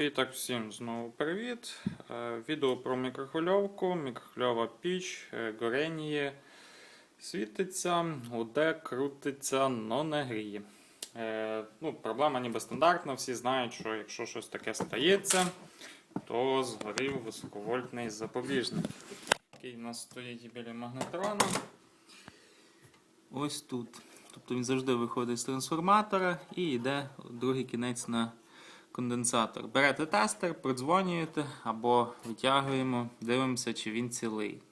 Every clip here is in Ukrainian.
І так, всім знову привіт. Е, Відео про мікрохвильовку, мікрохвильова піч, е, горіння, світиться, гуде, крутиться, но не гріє. Е, Ну, проблема ніби стандартна, всі знають, що якщо щось таке стається, то згорів високовольтний запобіжник, який у нас стоїть біля магнетрона. Ось тут. Тобто він завжди виходить з трансформатора і йде другий кінець на конденсатор. Берете тестер, продзвонюєте або витягуємо, дивимося, чи він цілий.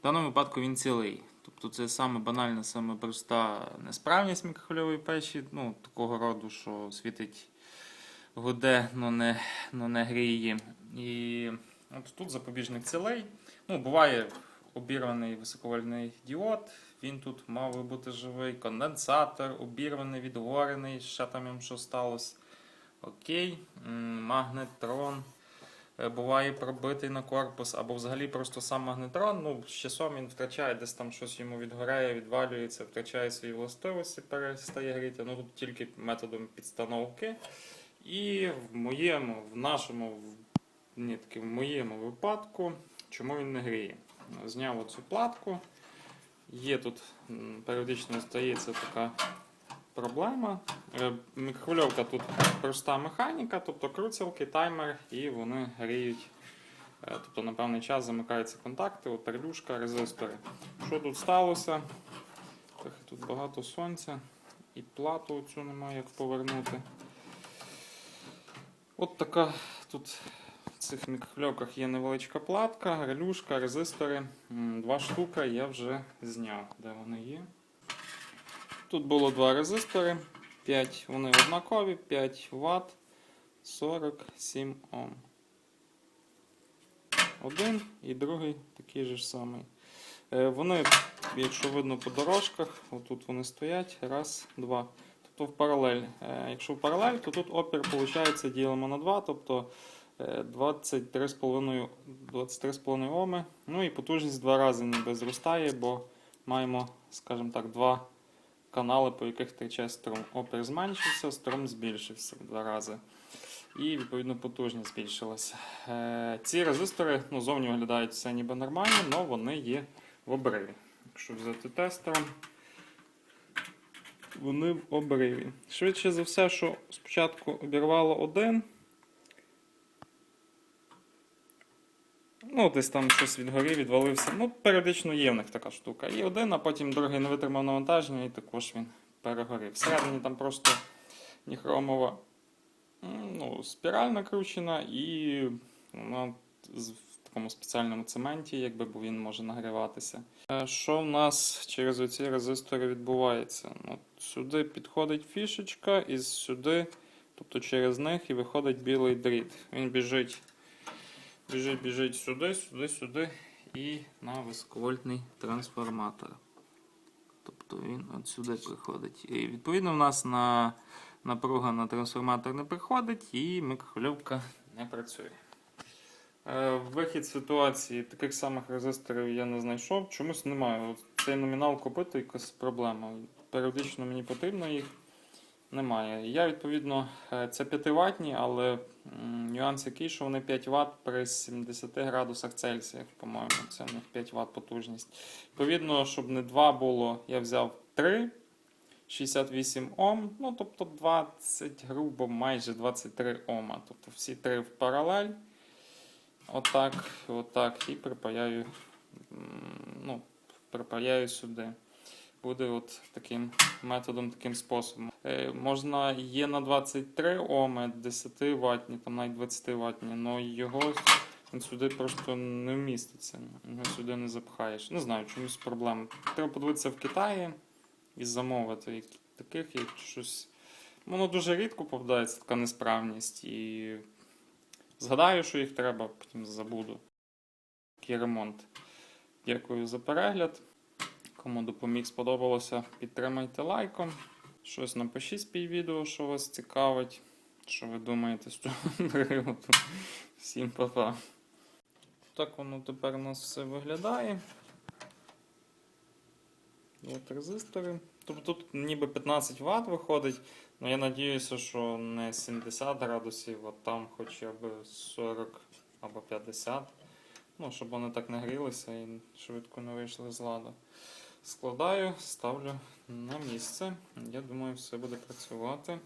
В даному випадку він цілий. Тобто це саме банальна, саме проста несправність мікрохвильової печі, ну, такого роду, що світить гуде, но не, но не гріє. І от тут запобіжник цілий. Ну, буває обірваний високовольтний діод. Він тут мав би бути живий, конденсатор, обірваний, відгорений, ще там їм що сталося. Окей, магнетрон. е, Буває пробитий на корпус, або взагалі просто сам магнетрон. Ну, з часом він втрачає десь там щось йому відгорає, відвалюється, втрачає свої властивості, перестає гріти. Ну тут тільки методом підстановки. І в моєму, в нашому, в, ні, таки, в моєму випадку, чому він не гріє? Зняв оцю платку. Є тут періодично стається така проблема. Е, Мікрохвильовка тут проста механіка, тобто круцялки, таймер, і вони гріють. Е, Тобто на певний час замикаються контакти, от перлюшка, резистори. Що тут сталося? Трохи тут багато сонця і плату цю немає як повернути. От така тут в цих мікрохвильовках є невеличка платка, релюшка, резистори. Два штука я вже зняв. Де вони є? Тут було два резистори, 5, вони однакові, 5 Вт, 47 Ом. Один і другий такий же ж самий. Е, Вони, якщо видно по дорожках, отут вони стоять, раз, два. Тобто в паралель. Е, Якщо в паралель, то тут опір виходить ділимо на 2, тобто е, 23,5 23,5 Оми. Ну і потужність два рази ніби зростає, бо маємо, скажімо так, два канали, по яких тече струм. Опір зменшився, струм збільшився в два рази. І відповідно потужність збільшилася. Е, ці резистори ну, зовні виглядають все ніби нормально, але вони є в обриві. Якщо взяти тестером, вони в обриві. Швидше за все, що спочатку обірвало один. Ну, десь там щось відгорів, відвалився. Ну, періодично є в них така штука. І один, а потім другий не витримав навантаження, і також він перегорів. Всередині там просто ніхромова ну, спіраль накручена, і вона в такому спеціальному цементі, якби бо він може нагріватися. Е, Що в нас через оці резистори відбувається? Ну, сюди підходить фішечка, і сюди, тобто через них, і виходить білий дріт. Він біжить біжить, біжить сюди, сюди, сюди і на високовольтний трансформатор. Тобто він от сюди приходить. І відповідно в нас на напруга на трансформатор не приходить і мікрохвильовка не працює. Е, Вихід ситуації таких самих резисторів я не знайшов. Чомусь немає. Цей номінал купити якась проблема. Періодично мені потрібно їх. Немає. Я, відповідно, е, це 5 ватні, але нюанс який, що вони 5 Вт при 70 градусах Цельсія, по-моєму, це в них 5 Вт потужність. Відповідно, щоб не 2 було, я взяв 3, 68 Ом, ну тобто 20, грубо, майже 23 Ома. Тобто всі три в паралель. Отак, отак, і припаяю, ну, припаяю сюди. Буде от таким методом, таким способом. Е, можна є на 23 Оми, 10 ватні, там навіть 20 ватні, але його він сюди просто не вміститься. Його сюди не запхаєш. Не знаю, чомусь проблема. Треба подивитися в Китаї і замовити таких, як щось. Воно дуже рідко попадається така несправність. І згадаю, що їх треба, потім забуду. Такий ремонт. Дякую за перегляд. Кому допоміг сподобалося, підтримайте лайком. Щось напишіть під відео, що вас цікавить. Що ви думаєте з цього приводу. Всім па-па. Так воно тепер у нас все виглядає. От резистори. Тобто тут ніби 15 Вт виходить. Ну, я надіюся, що не 70 градусів, а там хоча б 40 або 50. Ну, щоб вони так не грілися і швидко не вийшли з ладу. Складаю, ставлю на місце. Я думаю, все буде працювати.